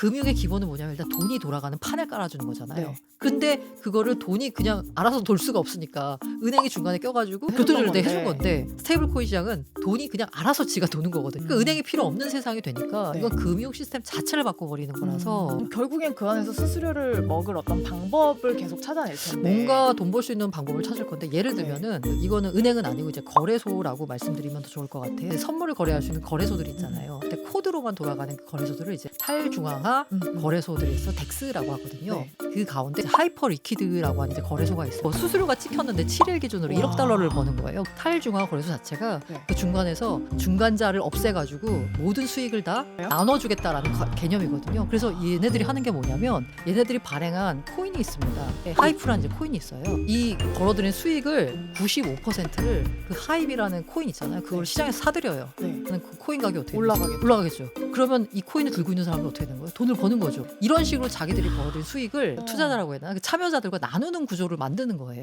금융의 기본은 뭐냐면 일단 돈이 돌아가는 판을 깔아주는 거잖아요. 네. 근데 그거를 돈이 그냥 알아서 돌 수가 없으니까 은행이 중간에 껴가지고 때 건데. 해준 건데 스테이블 코인 시장은 돈이 그냥 알아서 지가 도는 거거든. 그러니까 음. 은행이 필요 없는 세상이 되니까 네. 이건 금융 시스템 자체를 바꿔버리는 거라서 음, 결국엔 그 안에서 수수료를 먹을 어떤 방법을 계속 찾아낼 텐데 뭔가 돈 벌 수 있는 방법을 찾을 건데 예를 네. 들면은 이거는 은행은 아니고 이제 거래소라고 말씀드리면 더 좋을 것 같아요. 선물을 거래할 수 있는 거래소들이 있잖아요. 근데 코드로만 돌아가는 그 거래소들을 이제 탈중앙화 음, 음. 거래소들이 있어 덱스라고 하거든요. 네. 그 가운데 하이퍼 리퀴드라고 하는 이제 거래소가 있어. 뭐 수수료가 찍혔는데 7일 기준으로 와. 1억 달러를 버는 거예요. 탈중앙 거래소 자체가 네. 그 중간에서 중간자를 없애가지고 모든 수익을 다? 나눠주겠다라는 거- 개념이거든요. 그래서 얘네들이 하는 게 뭐냐면 얘네들이 발행한 코인이 있습니다. 네, 하이프라는 이제 코인이 있어요. 이 벌어들인 수익을 95%를 그 하이비라는 코인 있잖아요. 그걸 네. 시장에서 사들여요. 네. 그 코인 가격이 어떻게 올라가겠죠. 올라가겠죠. 그러면 이 코인을 들고 있는 사람은 어떻게 되는 거예요? 돈을 버는 거죠. 이런 식으로 자기들이 벌어들인 수익을 어. 투자자라고 해야 되나? 그 참여자들과 나누는 구조를 만드는 거예요.